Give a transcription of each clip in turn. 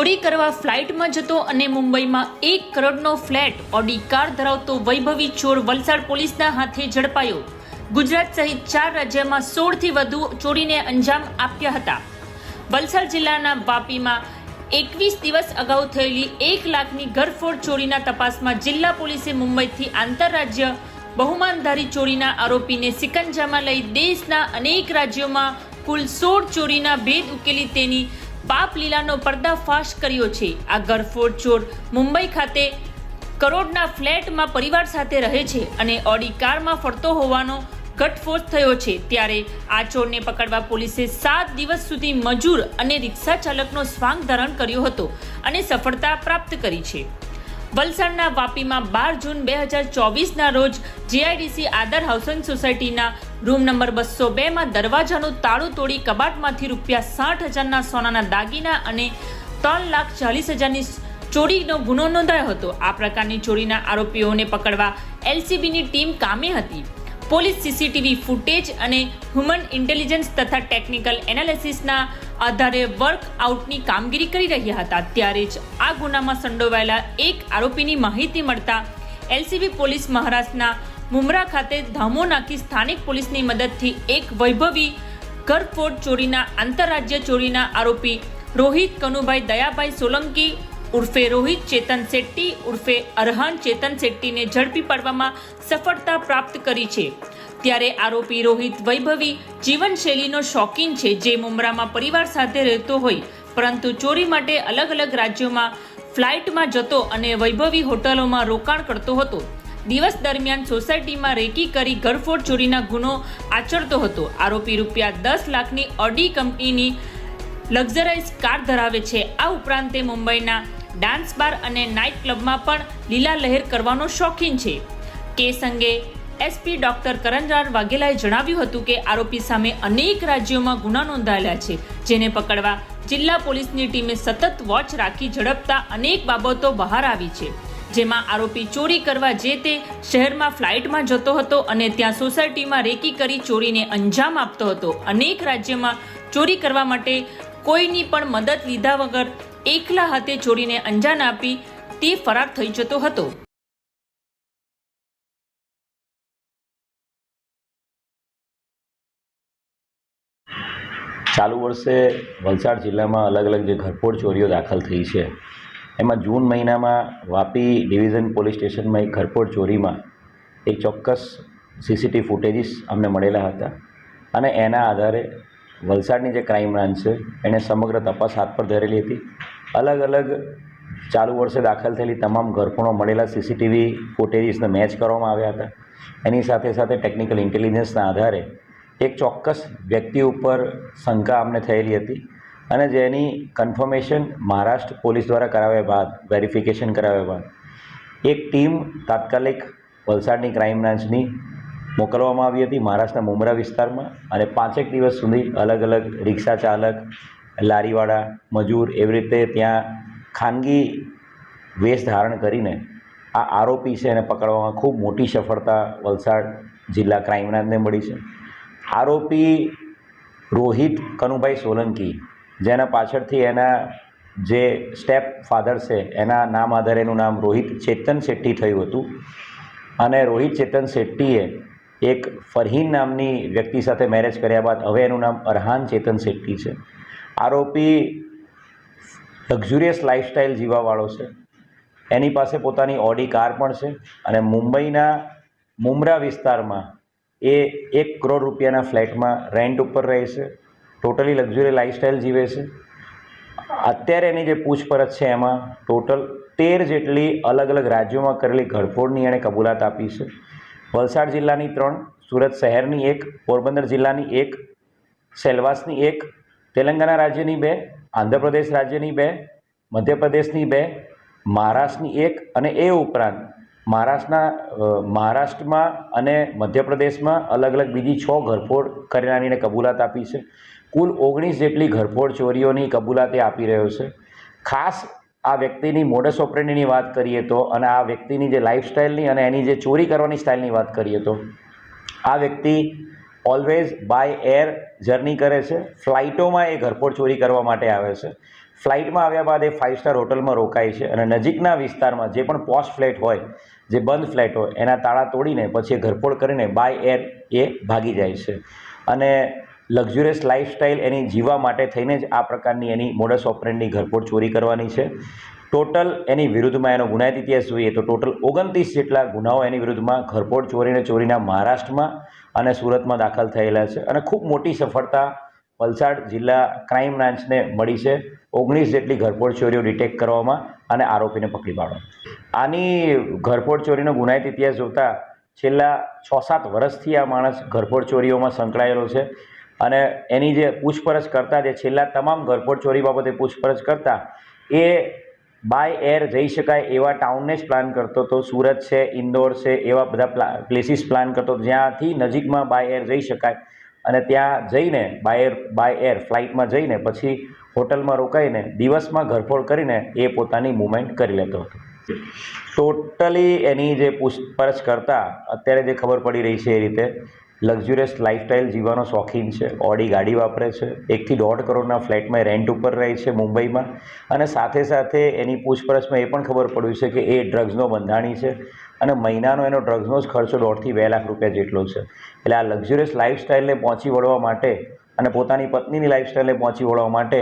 ચોરી કરવા ફ્લાઇટમાં જતો અને મુંબઈમાં એક કરોડનો ફ્લેટ ઓડી કાર ધરાવતો વૈભવી ચોર વલસાડ પોલીસના હાથે ઝડપાયો. ગુજરાત સહિત ચાર રાજ્યમાં સોળથી વધુ ચોરીને અંજામ આપ્યા હતા. વલસાડ જિલ્લાના વાપીમાં એકવીસ દિવસ અગાઉ થયેલી એક લાખની ઘરફોડ ચોરીના તપાસમાં જિલ્લા પોલીસે મુંબઈથી આંતરરાજ્ય બહુમાનધારી ચોરીના આરોપીને સિકંજામાં લઈ દેશના અનેક રાજ્યોમાં કુલ સોળ ચોરીના ભેદ ઉકેલી તેની પાપ લીલાનો પર્દાફાશ કર્યો છે. આ ગરફોડ ચોર મુંબઈ ખાતે કરોડના ફ્લેટમાં પરિવાર સાથે રહે છે અને ઓડી કારમાં ફરતો હોવાનો ઘટફોડ થયો છે. ત્યારે આ ચોરને પકડવા પોલીસે સાત દિવસ સુધી મજૂર અને રિક્ષા ચાલકનો સ્વાંગ ધારણ કર્યો હતો અને સફળતા પ્રાપ્ત કરી છે. વલસાડના વાપીમાં બાર જૂન બે હજાર ચોવીસના રોજ જીઆઈડીસી આદર હાઉસિંગ સોસાયટીના રૂમ નંબર બસો બેમાં દરવાજાનું તાળું તોડી કબાટમાંથી રૂપિયા સાઠ હજારના સોનાના દાગીના અને ત્રણ લાખ ચાલીસ હજારની ચોરીનો ગુનો નોંધાયો હતો. આ પ્રકારની ચોરીના આરોપીઓને પકડવા એલસીબીની ટીમ કામે હતી. પોલીસ સીસીટીવી ફૂટેજ અને હ્યુમન ઇન્ટેલિજન્સ તથા ટેકનિકલ એનાલિસિસના આધારે વર્કઆઉટની કામગીરી કરી રહ્યા હતા. ત્યારે જ આ ગુનામાં સંડોવાયેલા એક આરોપીની માહિતી મળતા એલસીબી પોલીસ મહારાષ્ટ્રના મુમરા ખાતે ધામો નાખી સ્થાનિક પોલીસની મદદથી એક વૈભવી ઘરફોડ ચોરીના આંતરરાજ્ય ચોરીના આરોપી રોહિત કનુભાઈ દયાભાઈ સોલંકી ઉર્ફે રોહિત ચેતન શેટ્ટી ઉર્ફે અરહાન ચેતન શેટ્ટીને ઝડપી પાડવામાં સફળતા પ્રાપ્ત કરી છે. ત્યારે આરોપી રોહિત વૈભવી જીવનશૈલીનો શોખીન છે જે મુમરામાં પરિવાર સાથે રહેતો હોય, પરંતુ ચોરી માટે અલગ અલગ રાજ્યોમાં ફ્લાઇટમાં જતો અને વૈભવી હોટલોમાં રોકાણ કરતો હતો. દિવસ દરમિયાન સોસાયટીમાં રેકી કરી ઘરફોડ ચોરીના ગુનો આચરતો હતો. આરોપી રૂપિયા દસ લાખની ઓડી કંપનીની લક્ઝરાઇઝ કાર ધરાવે છે. આ ઉપરાંત તે મુંબઈના ડાન્સ બાર અને નાઇટ ક્લબમાં પણ લીલા લહેર કરવાનો શોખીન છે. કેસ અંગે એસપી ડોક્ટર કરણરાર વાઘેલાએ જણાવ્યું હતું કે આરોપી સામે અનેક રાજ્યોમાં ગુના નોંધાયેલા છે, જેને પકડવા જિલ્લા પોલીસની ટીમે સતત વોચ રાખી ઝડપતા અનેક બાબતો બહાર આવી છે. જેમાં આરોપી ચોરી કરવા જે તે શહેરમાં ફ્લાઇટમાં જતો હતો અને ત્યાં સોસાયટીમાં રેકી કરી ચોરીને અંજામ આપતો હતો. અનેક રાજ્યમાં ચોરી કરવા માટે કોઈની પણ મદદ લીધા વગર એકલા હાથે ચોરીને અંજામ આપી તે ફરાર થઈ જતો હતો. ચાલુ વર્ષે વલસાડ જિલ્લામાં અલગ અલગ જે ઘરફોડ ચોરીઓ દાખલ થઈ છે એમાં જૂન મહિનામાં વાપી ડિવિઝન પોલીસ સ્ટેશનમાં એક ઘરફોડ ચોરીમાં એક ચોક્કસ સીસીટીવી ફૂટેજીસ અમને મળેલા હતા અને એના આધારે વલસાડની જે ક્રાઇમ બ્રાન્ચ છે એણે સમગ્ર તપાસ હાથ પર ધરેલી હતી. અલગ અલગ ચાલુ વર્ષે દાખલ થયેલી તમામ ઘરફોડો મળેલા સીસીટીવી ફૂટેજીસને મેચ કરવામાં આવ્યા હતા. એની સાથે સાથે ટેકનિકલ ઇન્ટેલિજન્સના આધારે એક ચોક્કસ વ્યક્તિ ઉપર શંકા અમને થયેલી હતી. અને જેની કન્ફર્મેશન મહારાષ્ટ્ર પોલીસ દ્વારા કરાવ્યા બાદ વેરિફિકેશન કરાવ્યા બાદ, એક ટીમ તાત્કાલિક વલસાડની ક્રાઇમ બ્રાન્ચની મોકલવામાં આવી હતી મહારાષ્ટ્રના મુમરા વિસ્તારમાં અને પાંચેક દિવસ સુધી અલગ અલગ રિક્ષા ચાલક, લારીવાળા, મજૂર એવી રીતે ત્યાં ખાનગી વેશ ધારણ કરીને આ આરોપી છે એને પકડવામાં ખૂબ મોટી સફળતા વલસાડ જિલ્લા ક્રાઇમ બ્રાન્ચને મળી છે. આરોપી રોહિત કનુભાઈ સોલંકી જેના પાછળથી એના જે સ્ટેપ ફાધર છે, એના નામ આધારે એનું નામ રોહિત ચેતન શેટ્ટી થયું હતું. અને રોહિત ચેતન શેટ્ટીએ એક ફરહીન નામની વ્યક્તિ સાથે મેરેજ કર્યા બાદ હવે એનું નામ અરહાન ચેતન શેટ્ટી છે. આરોપી લક્ઝુરિયસ લાઇફસ્ટાઇલ જીવાવાળો છે. એની પાસે પોતાની ઓડી કાર પણ છે અને મુંબઈના મુમરા વિસ્તારમાં એ એક કરોડ રૂપિયાના ફ્લેટમાં રેન્ટ ઉપર રહે છે. ટોટલી લક્ઝરી લાઇફસ્ટાઇલ જીવે છે. અત્યારે એની જે પૂછપરછ છે એમાં ટોટલ તેર જેટલી અલગ અલગ રાજ્યોમાં કરેલી ઘડફોડની એણે કબૂલાત આપી છે. વલસાડ જિલ્લાની ત્રણ, સુરત શહેરની એક, પોરબંદર જિલ્લાની એક, સેલવાસની એક તેલંગાણા રાજ્યની બે, આંધ્રપ્રદેશ રાજ્યની બે, મધ્યપ્રદેશની બે, મહારાષ્ટ્રની એક અને એ ઉપરાંત મહારાષ્ટ્રના મહારાષ્ટ્રમાં અને મધ્યપ્રદેશમાં અલગ અલગ બીજી છ ઘરફોડ કરનારીને કબૂલાત આપી છે. કુલ ઓગણીસ જેટલી ઘરફોડ ચોરીઓની કબૂલાત આપી રહ્યો છે. ખાસ આ વ્યક્તિની મોડસ ઓપરેન્ડીની વાત કરીએ તો અને આ વ્યક્તિની જે લાઈફસ્ટાઈલની અને એની જે ચોરી કરવાની સ્ટાઇલની વાત કરીએ તો, આ વ્યક્તિ ઓલવેઝ બાય એર જર્ની કરે છે. ફ્લાઇટોમાં એ ઘરફોડ ચોરી કરવા માટે આવે છે. ફ્લાઇટમાં આવ્યા બાદ એ ફાઇવ સ્ટાર હોટલમાં રોકાય છે અને નજીકના વિસ્તારમાં જે પણ પોસ્ટ ફ્લેટ હોય, જે બંધ ફ્લેટ હોય, એના તાળા તોડીને પછી એ ઘરફોડ કરીને બાય એર એ ભાગી જાય છે. અને લક્ઝુરિયસ લાઇફસ્ટાઇલ એની જીવવા માટે થઈને જ આ પ્રકારની એની મોડસ ઓપરેન્ડની ઘરફોડ ચોરી કરવાની છે. ટોટલ એની વિરુદ્ધમાં એનો ગુનાહિત ઇતિહાસ જોઈએ તો ટોટલ ઓગણત્રીસ જેટલા ગુનાઓ એની વિરુદ્ધમાં ઘરફોડ ચોરીને ચોરીના મહારાષ્ટ્રમાં અને સુરતમાં દાખલ થયેલા છે. અને ખૂબ મોટી સફળતા વલસાડ જિલ્લા ક્રાઇમ બ્રાન્ચને મળી છે. ઓગણીસ જેટલી ઘરફોડ ચોરીઓ ડિટેક્ટ કરવામાં અને આરોપીને પકડી પાડવા આની ઘરફોડ ચોરીનો ગુનાહિત ઇતિહાસ જોતા છેલ્લા છ સાત વર્ષથી આ માણસ ઘરફોડ ચોરીઓમાં સંકળાયેલો છે અને એની જે પૂછપરછ કરતા જે છેલ્લા તમામ ઘરફોડ ચોરી બાબતે પૂછપરછ કરતા એ બાય એર જઈ શકાય એવા ટાઉનને જ પ્લાન કરતો હતો. સુરત છે, ઇન્દોર છે, એવા બધા પ્લા પ્લેસીસ પ્લાન કરતો હતો. જ્યાંથી નજીકમાં બાય એર જઈ શકાય અને ત્યાં જઈને બાય એર બાય એર ફ્લાઇટમાં જઈને પછી હોટલમાં રોકાઈને દિવસમાં ઘરફોડ કરીને એ પોતાની મુવમેન્ટ કરી લેતો હતો. ટોટલી એની જે પૂછપરછ કરતાં, અત્યારે જે ખબર પડી રહી છે એ રીતે લક્ઝુરિયસ લાઇફસ્ટાઇલ જીવવાનો શોખીન છે, ઓડી ગાડી વાપરે છે, એકથી દોઢ કરોડના ફ્લેટમાં રેન્ટ ઉપર રહે છે મુંબઈમાં, અને સાથે સાથે એની પૂછપરછમાં એ પણ ખબર પડ્યું છે કે એ ડ્રગ્સનો બંધાણી છે, અને મહિનાનો એનો ડ્રગ્સનો જ ખર્ચો દોઢથી બે લાખ રૂપિયા જેટલો છે. એટલે આ લક્ઝુરિયસ લાઇફસ્ટાઇલને પહોંચી વળવા માટે અને પોતાની પત્નીની લાઇફસ્ટાઇલને પહોંચી વળવા માટે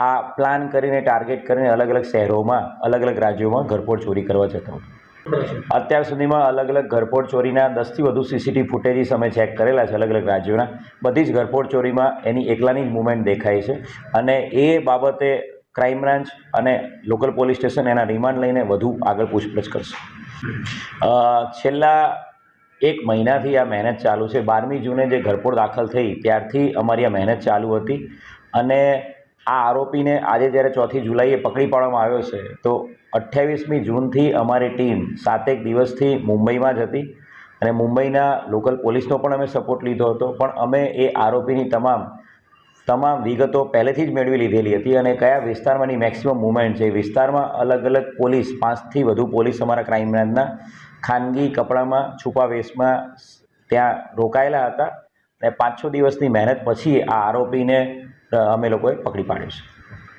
આ પ્લાન કરીને ટાર્ગેટ કરીને અલગ અલગ શહેરોમાં, અલગ અલગ રાજ્યોમાં ઘરફોડ ચોરી કરવા જતો અત્યાર સુધીમાં અલગ અલગ ઘરફોડ ચોરીના દસથી વધુ સીસીટીવી ફૂટેજીસ અમે ચેક કરેલા છે અલગ અલગ રાજ્યોના. બધી જ ઘરફોડ ચોરીમાં એની એકલાની જ દેખાય છે. અને એ બાબતે ક્રાઇમ બ્રાન્ચ અને લોકલ પોલીસ સ્ટેશન એના રિમાન્ડ લઈને વધુ આગળ પૂછપરછ કરશે. છેલ્લા એક મહિનાથી આ મહેનત ચાલુ છે. બારમી જૂને જે ઘરપોળ દાખલ થઈ, ત્યારથી અમારી આ મહેનત ચાલુ હતી અને આ આરોપીને આજે જ્યારે ચોથી જુલાઈએ પકડી પાડવામાં આવ્યો છે, તો અઠ્યાવીસમી જૂનથી અમારી ટીમ સાતેક દિવસથી મુંબઈમાં જ હતી અને મુંબઈના લોકલ પોલીસનો પણ અમે સપોર્ટ લીધો હતો. પણ અમે એ આરોપીની તમામ તમામ વિગતો પહેલેથી જ મેળવી લીધેલી હતી અને કયા વિસ્તારમાંની મેક્સિમમ મુવમેન્ટ છે વિસ્તારમાં અલગ અલગ પોલીસ, પાંચથી વધુ પોલીસ અમારા ક્રાઇમ બ્રાન્ચના ખાનગી કપડામાં, છુપા વેશમાં ત્યાં રોકાયેલા હતા. અને પાંચ છ દિવસની મહેનત પછી આ આરોપીને અમે લોકોએ પકડી પાડ્યો છે.